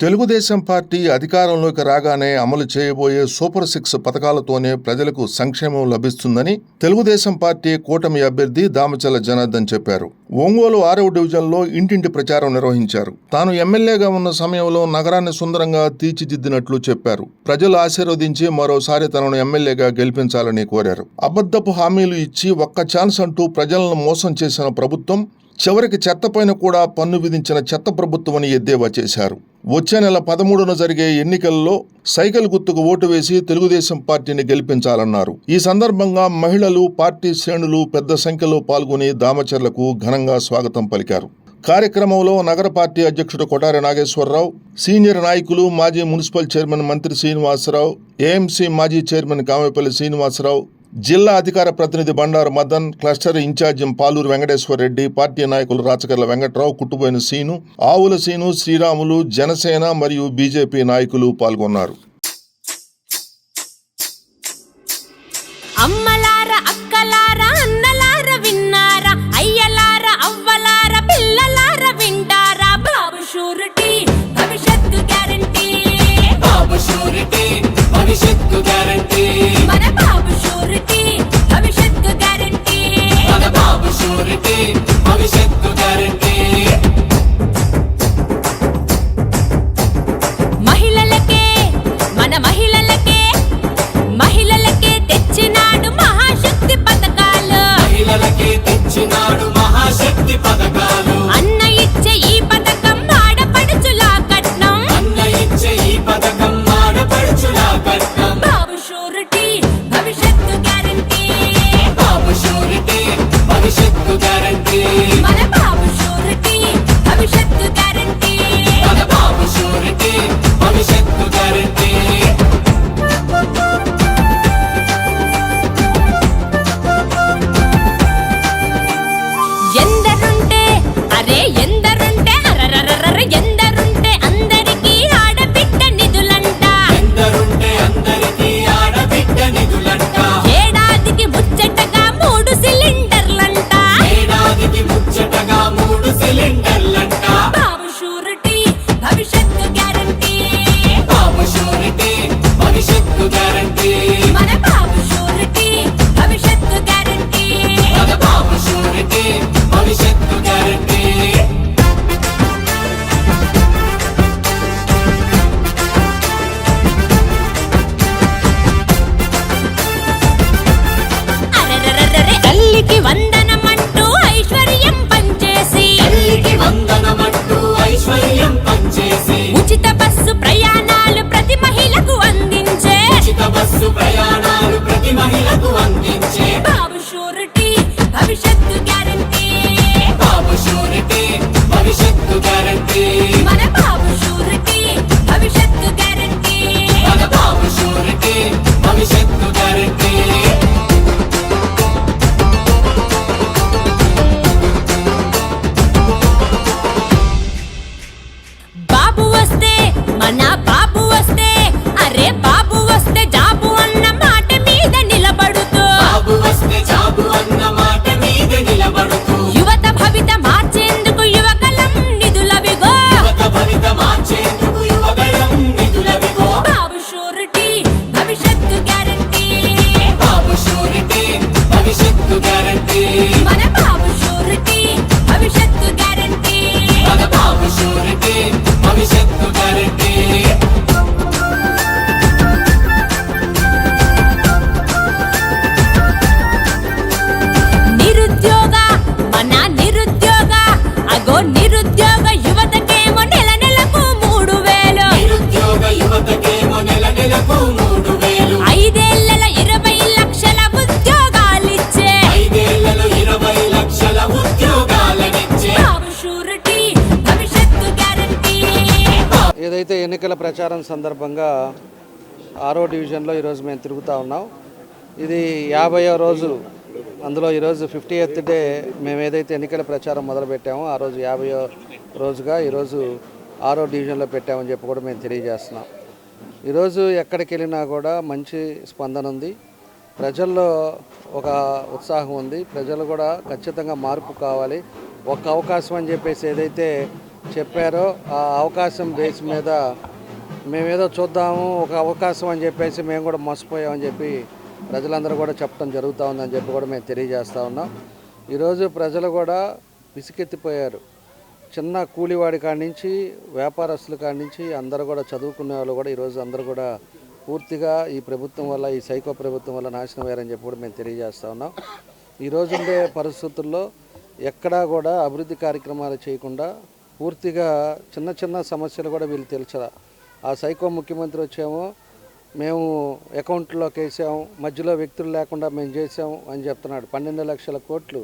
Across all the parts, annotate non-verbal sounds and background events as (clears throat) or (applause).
Telugu Desam party అధికారంలోకి రాగానే అమలు చేయబోయే సూపర్ సిక్స్ పథకాలతోనే ప్రజలకు సంక్షేమం లభిస్తుందని తెలుగుదేశం పార్టీ కూటమి అభ్యర్థి దామచల జనార్దన్ చెప్పారు. ఒంగోలు ఆరవ డివిజన్లో ఇంటింటి ప్రచారం నిర్వహించారు. తాను ఎమ్మెల్యేగా ఉన్న సమయంలో నగరాన్ని సుందరంగా తీర్చిదిద్దినట్లు చెప్పారు. ప్రజలు ఆశీర్వదించి మరోసారి తనను ఎమ్మెల్యేగా గెలిపించాలని కోరారు. అబద్ధపు హామీలు ఇచ్చి ఒక్క ఛాన్స్ అంటూ ప్రజలను మోసం చేసిన ప్రభుత్వం చివరికి చెత్తపైన కూడా పన్ను విధించిన చెత్త ప్రభుత్వమని ఎద్దేవా చేశారు. వచ్చే నెల పదమూడున జరిగే ఎన్నికల్లో సైకిల్ గుర్తుకు ఓటు వేసి తెలుగుదేశం పార్టీని గెలిపించాలన్నారు. ఈ సందర్భంగా మహిళలు పార్టీ శ్రేణులు పెద్ద సంఖ్యలో పాల్గొని దామచర్లకు ఘనంగా స్వాగతం పలికారు. కార్యక్రమంలో నగర పార్టీ అధ్యక్షుడు కొటారి నాగేశ్వరరావు సీనియర్ నాయకులు మాజీ municipal chairman Manthri Srinivasarao AMC మాజీ చైర్మన్ కామేపల్లి శ్రీనివాసరావు జిల్లా అధికార ప్రతినిధి Bandaru Madan cluster incharge Paluru Venkateswara Reddy party నాయకులు రాచకర్ల వెంకట్రావు కుట్టుబోయిన సీను ఆవుల సీను శ్రీరాములు జనసేన మరియు బీజేపీ నాయకులు పాల్గొన్నారు. అయితే ఎన్నికల ప్రచారం సందర్భంగా ఆరో డివిజన్లో ఈరోజు మేము తిరుగుతూ ఉన్నాం. ఇది యాభైవ రోజు. అందులో ఈరోజు ఫిఫ్టీ ఎయిత్ డే మేము ఏదైతే ఎన్నికల ప్రచారం మొదలుపెట్టామో ఆ రోజు యాభైవ రోజుగా ఈరోజు ఆరో డివిజన్లో పెట్టామని చెప్పి కూడా మేము తెలియజేస్తున్నాం. ఈరోజు ఎక్కడికి వెళ్ళినా కూడా మంచి స్పందన ఉంది. ప్రజల్లో ఒక ఉత్సాహం ఉంది. ప్రజలు కూడా ఖచ్చితంగా మార్పు కావాలి. ఒక అవకాశం అని చెప్పేసి ఏదైతే చెప్పారో ఆ అవకాశం బేస్ మీద మేమేదో చూద్దాము ఒక అవకాశం అని చెప్పేసి మేము కూడా మోసపోయామని చెప్పి ప్రజలందరూ కూడా చెప్పడం జరుగుతూ ఉందని చెప్పి కూడా మేము తెలియజేస్తూ ఉన్నాం. ఈరోజు ప్రజలు కూడా విసికెత్తిపోయారు. చిన్న కూలివాడి కాడి నుంచి వ్యాపారస్తుల కాడి నుంచి అందరూ కూడా చదువుకునే వాళ్ళు కూడా ఈరోజు అందరూ కూడా పూర్తిగా ఈ ప్రభుత్వం వల్ల ఈ సైకో ప్రభుత్వం వల్ల నాశనం అయ్యారని చెప్పి కూడా మేము తెలియజేస్తూ ఉన్నాం. ఈ ఉండే పరిస్థితుల్లో ఎక్కడా కూడా అభివృద్ధి కార్యక్రమాలు చేయకుండా పూర్తిగా చిన్న చిన్న సమస్యలు కూడా వీళ్ళు తెలుసరా ఆ సైకో ముఖ్యమంత్రి వచ్చేమో మేము అకౌంట్లోకి వేసాము మధ్యలో వ్యక్తులు లేకుండా మేము చేసాము అని చెప్తున్నాడు. పన్నెండు లక్షల కోట్లు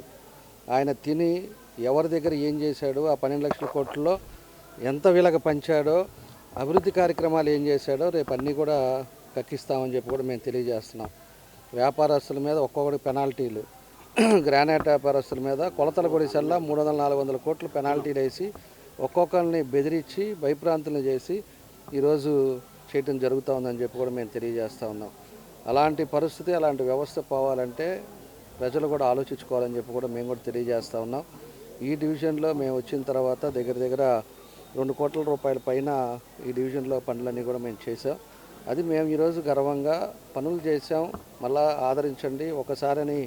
ఆయన తిని ఎవరి దగ్గర ఏం చేశాడు ఆ పన్నెండు లక్షల కోట్లలో ఎంత వీళ్ళకి పంచాడో అభివృద్ధి కార్యక్రమాలు ఏం చేశాడో రేపు అన్నీ కూడా కక్కిస్తామని చెప్పి కూడా మేము తెలియజేస్తున్నాం. వ్యాపారస్తుల మీద ఒక్కొక్కటి పెనాల్టీలు. (clears throat) గ్రానైట్ వ్యాపారస్తుల మీద కొలతల గుడిసెల్లా మూడు వందల నాలుగు వందల కోట్లు పెనాల్టీలు వేసి ఒక్కొక్కరిని బెదిరించి భయప్రాంతులను చేసి ఈరోజు చేయటం జరుగుతూ ఉందని చెప్పి కూడా మేము తెలియజేస్తూ ఉన్నాం. అలాంటి పరిస్థితి అలాంటి వ్యవస్థ పోవాలంటే ప్రజలు కూడా ఆలోచించుకోవాలని చెప్పి కూడా మేము కూడా తెలియజేస్తూ ఉన్నాం. ఈ డివిజన్లో మేము వచ్చిన తర్వాత దగ్గర దగ్గర రెండు కోట్ల రూపాయల పైన ఈ డివిజన్లో పనులన్నీ కూడా మేము చేసాం అది మేము ఈరోజు గర్వంగా పనులు చేసాం మళ్ళా ఆదరించండి. ఒకసారని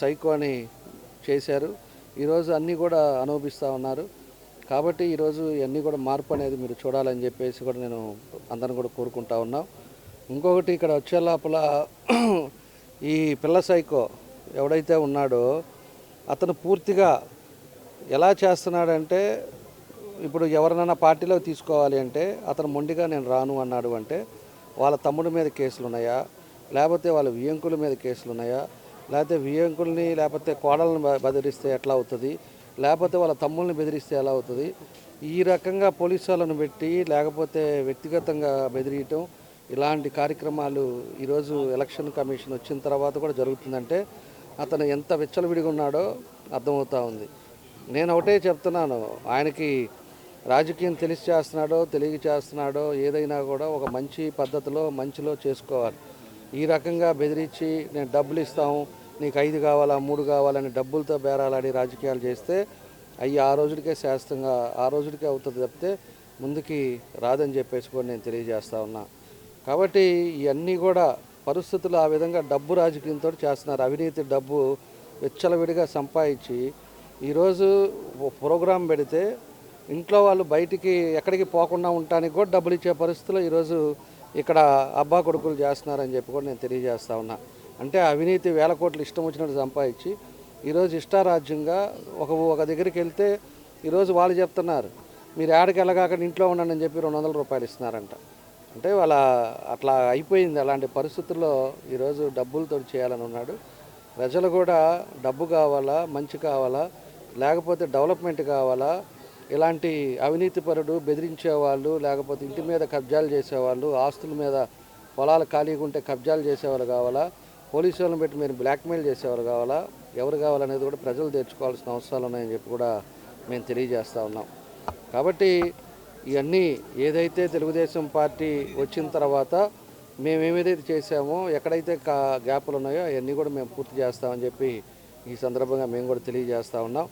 సైకో అని చేశారు. ఈరోజు అన్నీ కూడా అనుభవిస్తూ ఉన్నారు. కాబట్టి ఈరోజు ఇవన్నీ కూడా మార్పు అనేది మీరు చూడాలని చెప్పేసి కూడా నేను అందరిని కూడా కోరుకుంటా ఉన్నాం. ఇంకొకటి ఇక్కడ వచ్చే లోపల ఈ పిల్ల సైకో ఎవడైతే ఉన్నాడో అతను పూర్తిగా ఎలా చేస్తున్నాడంటే ఇప్పుడు ఎవరినైనా పార్టీలో తీసుకోవాలి అంటే అతను మొండిగా నేను రాను అన్నాడు అంటే వాళ్ళ తమ్ముడి మీద కేసులు ఉన్నాయా? లేకపోతే వాళ్ళ వియంకుల మీద కేసులు ఉన్నాయా? లేకపోతే వియంకుల్ని లేకపోతే కోడలను బదిలిస్తే ఎట్లా అవుతుంది? లేకపోతే వాళ్ళ తమ్ముల్ని బెదిరిస్తే ఎలా అవుతుంది? ఈ రకంగా పోలీసు వాళ్ళను పెట్టి లేకపోతే వ్యక్తిగతంగా బెదిరియటం ఇలాంటి కార్యక్రమాలు ఈరోజు ఎలక్షన్ కమిషన్ వచ్చిన తర్వాత కూడా జరుగుతుందంటే అతను ఎంత విచ్చలవిడిగా ఉన్నాడో అర్థమవుతా ఉంది. నేను ఒకటే చెప్తున్నాను ఆయనకి రాజకీయం తెలిసి చేస్తున్నాడో తెలియ చేస్తున్నాడో ఏదైనా కూడా ఒక మంచి పద్ధతిలో మంచిలో చేసుకోవాలి. ఈ రకంగా బెదిరించి నేను డబ్బులు ఇస్తాము నీకు ఐదు కావాలా మూడు కావాలని డబ్బులతో బేరాలాడి రాజకీయాలు చేస్తే అవి ఆ రోజుడికే శాస్త్రంగా ఆ రోజుడికే అవుతుంది తప్పితే ముందుకి రాదని చెప్పేసి కూడా నేను తెలియజేస్తా ఉన్నా. కాబట్టి ఇవన్నీ కూడా పరిస్థితులు ఆ విధంగా డబ్బు రాజకీయంతో చేస్తున్నారు. అవినీతి డబ్బు విచ్చలవిడిగా సంపాదించి ఈరోజు ప్రోగ్రాం పెడితే ఇంట్లో వాళ్ళు బయటికి ఎక్కడికి పోకుండా ఉండటానికి కూడా డబ్బులు ఇచ్చే పరిస్థితుల్లో ఈరోజు ఇక్కడ అబ్బా కొడుకులు చేస్తున్నారని చెప్పి కూడా నేను తెలియజేస్తా ఉన్నా. అంటే అవినీతి వేల కోట్లు ఇష్టం వచ్చినట్టు సంపాదించి ఈరోజు ఇష్టారాజ్యంగా ఒక ఒక దగ్గరికి వెళ్తే ఈరోజు వాళ్ళు చెప్తున్నారు మీరు ఏడకి వెళ్ళగాక ఇంట్లో ఉండండి అని చెప్పి రెండు వందల రూపాయలు ఇస్తున్నారంట. అంటే వాళ్ళ అట్లా అయిపోయింది అలాంటి పరిస్థితుల్లో ఈరోజు డబ్బులతో చేయాలని ఉన్నాడు. ప్రజలు కూడా డబ్బు కావాలా మంచి కావాలా లేకపోతే డెవలప్మెంట్ కావాలా ఇలాంటి అవినీతిపరుడు బెదిరించేవాళ్ళు లేకపోతే ఇంటి మీద కబ్జాలు చేసేవాళ్ళు ఆస్తుల మీద పొలాలు ఖాళీగా ఉంటే కబ్జాలు చేసేవాళ్ళు కావాలా పోలీసు వాళ్ళని పెట్టి మీరు బ్లాక్మెయిల్ చేసేవారు కావాలా? ఎవరు కావాలనేది కూడా ప్రజలు తెచ్చుకోవాల్సిన అవసరాలు ఉన్నాయని చెప్పి కూడా మేము తెలియజేస్తూ ఉన్నాం. కాబట్టి ఇవన్నీ ఏదైతే తెలుగుదేశం పార్టీ వచ్చిన తర్వాత మేము ఏమేదైతే చేసామో ఎక్కడైతే కా గ్యాపులు ఉన్నాయో అవన్నీ కూడా మేము పూర్తి చేస్తామని చెప్పి ఈ సందర్భంగా మేము కూడా తెలియజేస్తూ ఉన్నాం.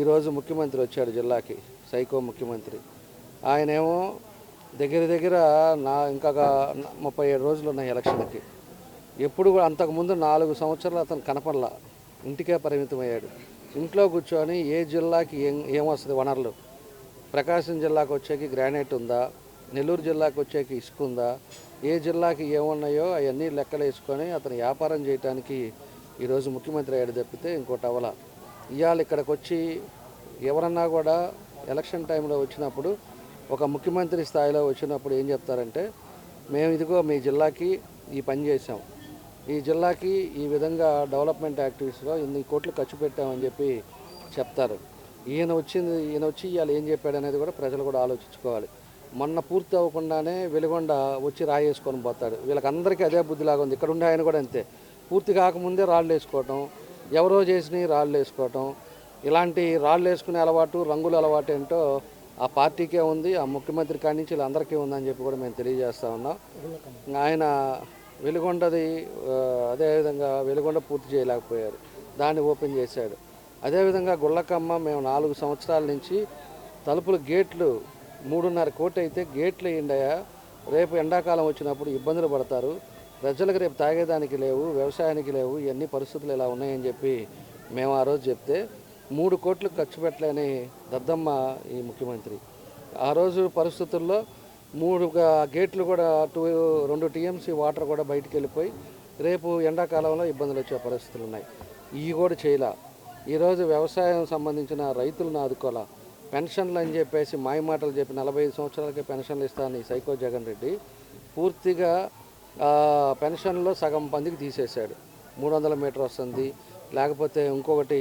ఈరోజు ముఖ్యమంత్రి వచ్చాడు జిల్లాకి సైకో ముఖ్యమంత్రి. ఆయనేమో దగ్గర దగ్గర నా ఇంకా ముప్పై ఏడు రోజులు ఉన్నాయి ఎలక్షన్కి ఎప్పుడు కూడా అంతకుముందు నాలుగు సంవత్సరాలు అతను కనపడలా. ఇంటికే పరిమితమయ్యాడు. ఇంట్లో కూర్చొని ఏ జిల్లాకి ఏం ఏమొస్తుంది వనరులు? ప్రకాశం జిల్లాకు వచ్చేకి గ్రానైట్ ఉందా? నెల్లూరు జిల్లాకు వచ్చేకి ఇసుక ఉందా? ఏ జిల్లాకి ఏమున్నాయో అవన్నీ లెక్కలు వేసుకొని అతను వ్యాపారం చేయడానికి ఈరోజు ముఖ్యమంత్రి అయ్యాడు తప్పితే ఇంకోటి అవల ఇవాళ ఇక్కడికి వచ్చి ఎవరన్నా కూడా ఎలక్షన్ టైంలో వచ్చినప్పుడు ఒక ముఖ్యమంత్రి స్థాయిలో వచ్చినప్పుడు ఏం చెప్తారంటే మేము ఇదిగో మీ జిల్లాకి ఈ పని చేసాం ఈ జిల్లాకి ఈ విధంగా డెవలప్మెంట్ యాక్టివిటీస్లో ఇన్ని కోట్లు ఖర్చు పెట్టామని చెప్పి చెప్తారు. ఈయన వచ్చింది ఈయన వచ్చి ఇవాళ ఏం చెప్పాడు అనేది కూడా ప్రజలు కూడా ఆలోచించుకోవాలి. మొన్న పూర్తి అవ్వకుండానే వెలుగొండ వచ్చి రాయి వేసుకొని పోతాడు. వీళ్ళకందరికీ అదే బుద్ధిలాగా ఉంది. ఇక్కడ ఉండే ఆయన కూడా అంతే. పూర్తి కాకముందే రాళ్ళు వేసుకోవటం ఎవరో చేసినవి రాళ్ళు వేసుకోవటం ఇలాంటి రాళ్ళు వేసుకునే అలవాటు రంగుల అలవాటు ఏంటో ఆ పార్టీకే ఉంది ఆ ముఖ్యమంత్రి కానించి వీళ్ళందరికీ ఉందని చెప్పి కూడా మేము తెలియజేస్తా ఉన్నాం. ఆయన వెలుగొండది అదేవిధంగా వెలుగొండ పూర్తి చేయలేకపోయారు. దాన్ని ఓపెన్ చేశాడు. అదేవిధంగా గుళ్ళకమ్మ మేము నాలుగు సంవత్సరాల నుంచి తలుపులు గేట్లు మూడున్నర కోటి అయితే గేట్లు వేయండియా రేపు ఎండాకాలం వచ్చినప్పుడు ఇబ్బందులు పడతారు. ప్రజలకు రేపు తాగేదానికి లేవు వ్యవసాయానికి లేవు ఇవన్నీ పరిస్థితులు ఇలా ఉన్నాయని చెప్పి మేము ఆ రోజు చెప్తే మూడు కోట్లు ఖర్చు పెట్టలేని దద్దమ్మ ఈ ముఖ్యమంత్రి. ఆ రోజు పరిస్థితుల్లో మూడు గేట్లు కూడా టూ రెండు టీఎంసీ వాటర్ కూడా బయటికి వెళ్ళిపోయి రేపు ఎండాకాలంలో ఇబ్బందులు వచ్చే పరిస్థితులు ఉన్నాయి. ఇవి కూడా చేయలే. ఈరోజు వ్యవసాయం సంబంధించిన రైతులను ఆదుకోవాలా. పెన్షన్లు అని చెప్పేసి మాయమాటలు చెప్పి నలభై ఐదు సంవత్సరాలకే పెన్షన్లు ఇస్తానని సైకో జగన్ రెడ్డి పూర్తిగా పెన్షన్లో సగం మందికి తీసేశాడు. మూడు వందల మీటర్ వస్తుంది. లేకపోతే ఇంకొకటి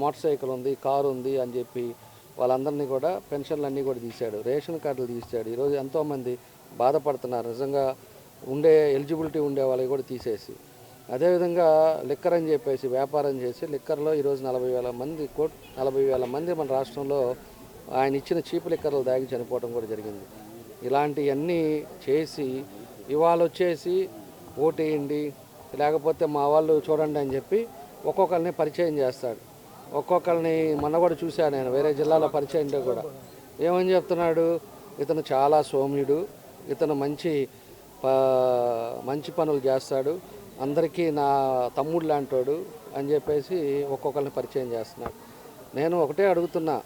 మోటార్ సైకిల్ ఉంది కారు ఉంది అని చెప్పి వాళ్ళందరినీ కూడా పెన్షన్లు అన్నీ కూడా తీశాడు. రేషన్ కార్డులు తీశాడు. ఈరోజు ఎంతోమంది బాధపడుతున్నారు. నిజంగా ఉండే ఎలిజిబిలిటీ ఉండే వాళ్ళకి కూడా తీసేసి. అదేవిధంగా లిక్కర్ అని చెప్పేసి వ్యాపారం చేసి లిక్కర్లో ఈరోజు నలభై వేల మంది కోట్ నలభై వేల మంది మన రాష్ట్రంలో ఆయన ఇచ్చిన చీపు లిక్కర్లు దాగి చనిపోవడం కూడా జరిగింది. ఇలాంటివన్నీ చేసి ఇవాళ వచ్చేసి ఓటేయండి లేకపోతే మా వాళ్ళు చూడండి అని చెప్పి ఒక్కొక్కరిని పరిచయం చేస్తాడు. ఒక్కొక్కరిని మొన్న కూడా చూశాను నేను వేరే జిల్లాలో పరిచయంలో కూడా. ఏమని చెప్తున్నాడు? ఇతను చాలా సౌమ్యుడు ఇతను మంచి ప- మంచి పనులు చేస్తాడు అందరికీ నా తమ్ముడు లాంటోడు అని చెప్పేసి ఒక్కొక్కరిని పరిచయం చేస్తున్నాడు. నేను ఒకటే అడుగుతున్నా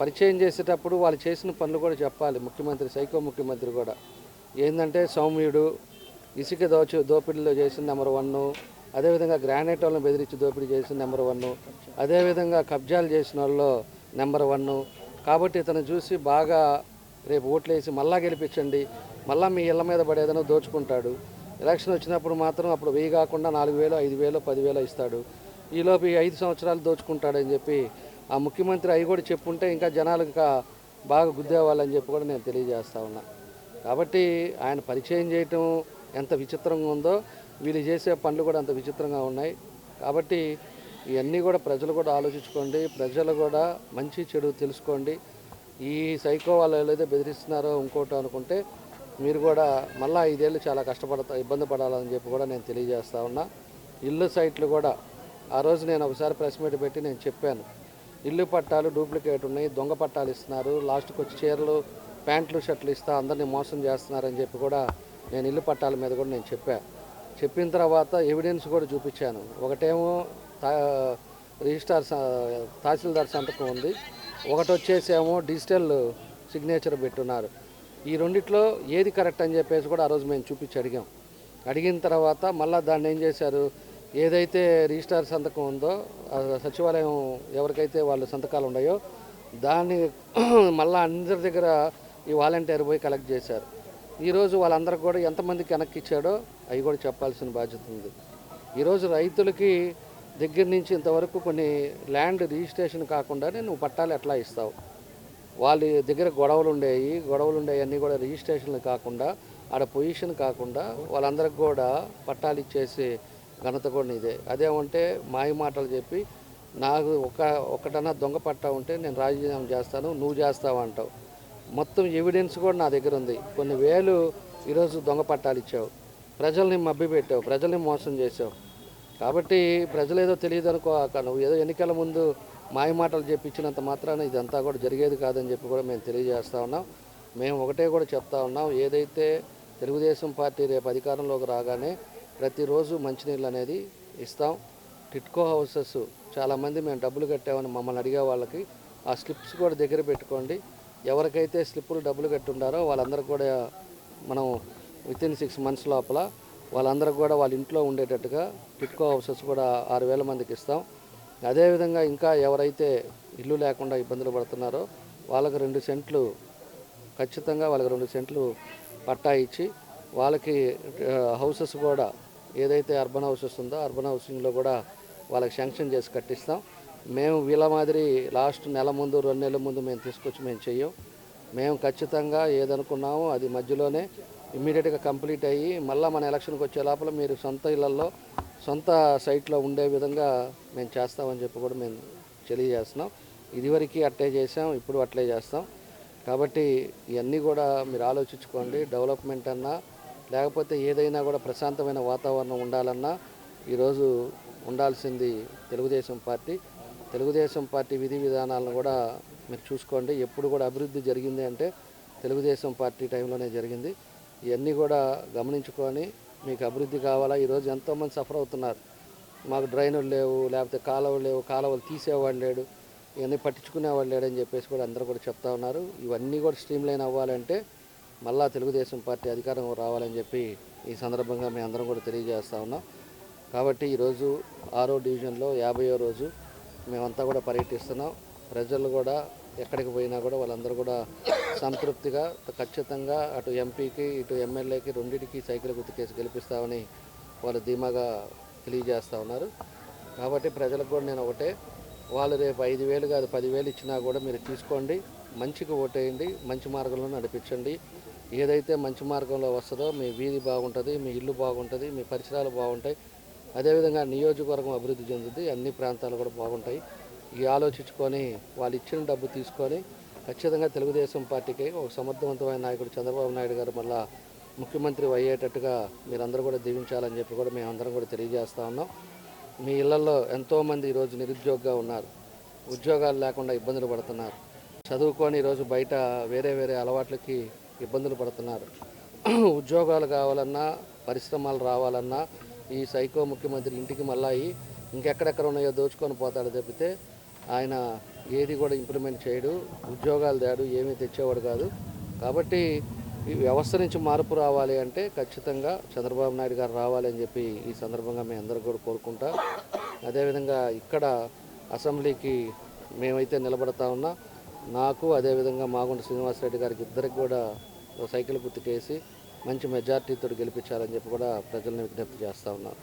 పరిచయం చేసేటప్పుడు వాళ్ళు చేసిన పనులు కూడా చెప్పాలి ముఖ్యమంత్రి సైకో ముఖ్యమంత్రి కూడా. ఏంటంటే సౌమ్యుడు ఇసుక దోచు దోపిడీలో చేసిన నెంబర్ వన్ అదేవిధంగా గ్రానైట్ వాళ్ళని బెదిరించి దోపిడీ చేసిన నెంబర్ వన్. అదేవిధంగా కబ్జాలు చేసిన వాళ్ళు నెంబర్ వన్. కాబట్టి ఇతను చూసి బాగా రేపు ఓట్లేసి మళ్ళా గెలిపించండి. మళ్ళా మీ ఇళ్ళ మీద పడేదనో దోచుకుంటాడు. ఎలక్షన్ వచ్చినప్పుడు మాత్రం అప్పుడు వెయ్యి కాకుండా నాలుగు వేలు ఐదు వేలు పదివేలు ఇస్తాడు. ఈలోపు ఈ ఐదు సంవత్సరాలు దోచుకుంటాడని చెప్పి ఆ ముఖ్యమంత్రి అవి కూడా చెప్పుంటే ఇంకా జనాలకు ఇంకా బాగా గుద్దేవాళ్ళని చెప్పి కూడా నేను తెలియజేస్తా ఉన్నా. కాబట్టి ఆయన పరిచయం చేయటం ఎంత విచిత్రంగా ఉందో వీళ్ళు చేసే పనులు కూడా అంత విచిత్రంగా ఉన్నాయి. కాబట్టి ఇవన్నీ కూడా ప్రజలు కూడా ఆలోచించుకోండి. ప్రజలు కూడా మంచి చెడు తెలుసుకోండి. ఈ సైకో వాళ్ళు ఏదైతే బెదిరిస్తున్నారో ఇంకోటి అనుకుంటే మీరు కూడా మళ్ళీ ఐదేళ్ళు చాలా కష్టపడతా ఇబ్బంది పడాలని చెప్పి కూడా నేను తెలియజేస్తా ఉన్నా. ఇల్లు సైట్లు కూడా ఆ రోజు నేను ఒకసారి ప్రెస్ మీట్ పెట్టి నేను చెప్పాను. ఇల్లు పట్టాలు డూప్లికేట్ ఉన్నాయి దొంగ పట్టాలు ఇస్తున్నారు లాస్ట్కి వచ్చి చీరలు ప్యాంట్లు షర్ట్లు ఇస్తా అందరినీ మోసం చేస్తున్నారని చెప్పి కూడా నేను ఇల్లు పట్టాల మీద కూడా నేను చెప్పాను చెప్పిన తర్వాత ఎవిడెన్స్ కూడా చూపించాను. ఒకటేమో తా రిజిస్టార్ స- తహసీల్దార్ సంతకం ఉంది. ఒకటి వచ్చేసేమో డిజిటల్ సిగ్నేచర్ పెట్టున్నారు. ఈ రెండిట్లో ఏది కరెక్ట్ అని చెప్పేసి కూడా ఆ రోజు మేము చూపించి అడిగాం. అడిగిన తర్వాత మళ్ళీ దాన్ని ఏం చేశారు? ఏదైతే రిజిస్టార్ సంతకం ఉందో సచివాలయం ఎవరికైతే వాళ్ళు సంతకాలు ఉన్నాయో దాన్ని (clears throat) మళ్ళీ అందరి దగ్గర ఈ వాలంటీర్ పోయి కలెక్ట్ చేశారు. ఈరోజు వాళ్ళందరికి కూడా ఎంతమందికి వెనక్కి ఇచ్చాడో అవి కూడా చెప్పాల్సిన బాధ్యత ఉంది. ఈరోజు రైతులకి దగ్గర నుంచి ఇంతవరకు కొన్ని ల్యాండ్ రిజిస్ట్రేషన్ కాకుండానే నువ్వు పట్టాలు ఎట్లా ఇస్తావు? వాళ్ళ దగ్గర గొడవలు ఉండేవి గొడవలు ఉండేవి అన్నీ కూడా రిజిస్ట్రేషన్లు కాకుండా ఆడ పొజిషన్ కాకుండా వాళ్ళందరికి కూడా పట్టాలు ఇచ్చేసి ఘనత కూడా ఇదే అదేమంటే మాయ మాటలు చెప్పి నాకు ఒక ఒకటన్నా దొంగ పట్టా ఉంటే నేను రాజీనామా చేస్తాను నువ్వు చేస్తావు అంటావు. మొత్తం ఎవిడెన్స్ కూడా నా దగ్గర ఉంది. కొన్ని వేలు ఈరోజు దొంగ పట్టాలు ఇచ్చావు. ప్రజల్ని మబ్బి పెట్టావు ప్రజల్ని మోసం చేసావు కాబట్టి ప్రజలు ఏదో తెలియదు అనుకో నువ్వు ఏదో ఎన్నికల ముందు మాయ మాటలు చెప్పించినంత మాత్రాన ఇదంతా కూడా జరిగేది కాదని చెప్పి కూడా మేము తెలియజేస్తా ఉన్నాం. మేము ఒకటే కూడా చెప్తా ఉన్నాం. ఏదైతే తెలుగుదేశం పార్టీ రేపు అధికారంలోకి రాగానే ప్రతిరోజు మంచినీళ్ళు అనేది ఇస్తాం. టిట్కో హౌసెస్ చాలామంది మేము డబ్బులు కట్టామని మమ్మల్ని అడిగే వాళ్ళకి ఆ స్లిప్స్ కూడా దగ్గర పెట్టుకోండి. ఎవరికైతే స్లిప్పులు డబ్బులు కట్టుండారో వాళ్ళందరూ కూడా మనం విత్ ఇన్ సిక్స్ మంత్స్ లోపల వాళ్ళందరికీ కూడా వాళ్ళ ఇంట్లో ఉండేటట్టుగా టిట్కో హౌసెస్ కూడా ఆరు వేల మందికి ఇస్తాం. అదేవిధంగా ఇంకా ఎవరైతే ఇల్లు లేకుండా ఇబ్బందులు పడుతున్నారో వాళ్ళకి రెండు సెంట్లు ఖచ్చితంగా వాళ్ళకి రెండు సెంట్లు పట్టా ఇచ్చి వాళ్ళకి హౌసెస్ కూడా ఏదైతే అర్బన్ హౌసెస్ ఉందో అర్బన్ హౌసింగ్లో కూడా వాళ్ళకి శాంక్షన్ చేసి కట్టిస్తాం. మేము వీళ్ళ మాదిరి లాస్ట్ నెల ముందు రెండు నెలల ముందు మేము తీసుకొచ్చి మేము చెయ్యం. మేము ఖచ్చితంగా ఏదనుకున్నామో అది మధ్యలోనే ఇమ్మీడియట్గా కంప్లీట్ అయ్యి మళ్ళీ మన ఎలక్షన్కి వచ్చే లోపల మీరు సొంత ఇళ్ళలో సొంత సైట్లో ఉండే విధంగా మేము చేస్తామని చెప్పి కూడా మేము తెలియజేస్తున్నాం. ఇదివరకు అట్లే చేసాం ఇప్పుడు అట్లే చేస్తాం. కాబట్టి ఇవన్నీ కూడా మీరు ఆలోచించుకోండి. డెవలప్మెంట్ అన్నా లేకపోతే ఏదైనా కూడా ప్రశాంతమైన వాతావరణం ఉండాలన్నా ఈరోజు ఉండాల్సింది తెలుగుదేశం పార్టీ. తెలుగుదేశం పార్టీ విధి విధానాలను కూడా మీరు చూసుకోండి. ఎప్పుడు కూడా అభివృద్ధి జరిగింది అంటే తెలుగుదేశం పార్టీ టైంలోనే జరిగింది. ఇవన్నీ కూడా గమనించుకొని మీకు అభివృద్ధి కావాలా? ఈరోజు ఎంతోమంది సఫర్ అవుతున్నారు. మాకు డ్రైనులు లేవు లేకపోతే కాలువలు లేవు కాలువలు తీసేవాడు లేడు ఇవన్నీ పట్టించుకునేవాడు లేడని చెప్పేసి కూడా అందరూ కూడా చెప్తా ఉన్నారు. ఇవన్నీ కూడా స్ట్రీమ్ లైన్ అవ్వాలంటే మళ్ళా తెలుగుదేశం పార్టీ అధికారం రావాలని చెప్పి ఈ సందర్భంగా మేము అందరం కూడా తెలియజేస్తా ఉన్నాం. కాబట్టి ఈరోజు ఆరో డివిజన్లో యాభైయో రోజు మేమంతా కూడా పర్యటిస్తున్నాం. ప్రజలు కూడా ఎక్కడికి పోయినా కూడా వాళ్ళందరూ కూడా సంతృప్తిగా ఖచ్చితంగా అటు ఎంపీకి ఇటు ఎమ్మెల్యేకి రెండింటికి సైకిల్ గుర్తుకేసి గెలిపిస్తామని వాళ్ళు ధీమాగా తెలియజేస్తూ ఉన్నారు. కాబట్టి ప్రజలకు కూడా నేను ఒకటే వాళ్ళు రేపు ఐదు వేలు కాదు పదివేలు ఇచ్చినా కూడా మీరు తీసుకోండి మంచికి ఓటేయండి మంచి మార్గంలో నడిపించండి. ఏదైతే మంచి మార్గంలో వస్తుందో మీ వీధి బాగుంటుంది మీ ఇల్లు బాగుంటుంది మీ పరిసరాలు బాగుంటాయి అదేవిధంగా నియోజకవర్గం అభివృద్ధి చెందుతుంది అన్ని ప్రాంతాలు కూడా బాగుంటాయి. ఈ ఆలోచించుకొని వాళ్ళు ఇచ్చిన డబ్బు తీసుకొని ఖచ్చితంగా తెలుగుదేశం పార్టీకి ఒక సమర్థవంతమైన నాయకుడు చంద్రబాబు నాయుడు గారు మళ్ళా ముఖ్యమంత్రి అయ్యేటట్టుగా మీరందరూ కూడా దీవించాలని చెప్పి కూడా మేమందరం కూడా తెలియజేస్తా ఉన్నాం. మీ ఇళ్ళలో ఎంతోమంది ఈరోజు నిరుద్యోగంగా ఉన్నారు. ఉద్యోగాలు లేకుండా ఇబ్బందులు పడుతున్నారు. చదువుకొని ఈరోజు బయట వేరే వేరే అలవాట్లకి ఇబ్బందులు పడుతున్నారు. ఉద్యోగాలు కావాలన్నా పరిశ్రమలు రావాలన్నా ఈ సైకో ముఖ్యమంత్రి ఇంటికి మళ్ళాయి అయ్యి ఇంకెక్కడెక్కడ ఉన్నాయో దోచుకొని పోతాడు తప్పితే ఆయన ఏది కూడా ఇంప్లిమెంట్ చేయడు ఉద్యోగాలు తేడు ఏమీ తెచ్చేవాడు కాదు. కాబట్టి ఈ వ్యవస్థ నుంచి మార్పు రావాలి అంటే ఖచ్చితంగా చంద్రబాబు నాయుడు గారు రావాలి అని చెప్పి ఈ సందర్భంగా మేము అందరూ కూడా కోరుకుంటా. అదేవిధంగా ఇక్కడ అసెంబ్లీకి మేమైతే నిలబడతా ఉన్నా నాకు అదేవిధంగా మాగుంట శ్రీనివాసరెడ్డి గారికి ఇద్దరికి కూడా సైకిల్ గుర్తుకేసి మంచి మెజార్టీతో గెలిపించాలని చెప్పి కూడా ప్రజల్ని విజ్ఞప్తి చేస్తూ ఉన్నారు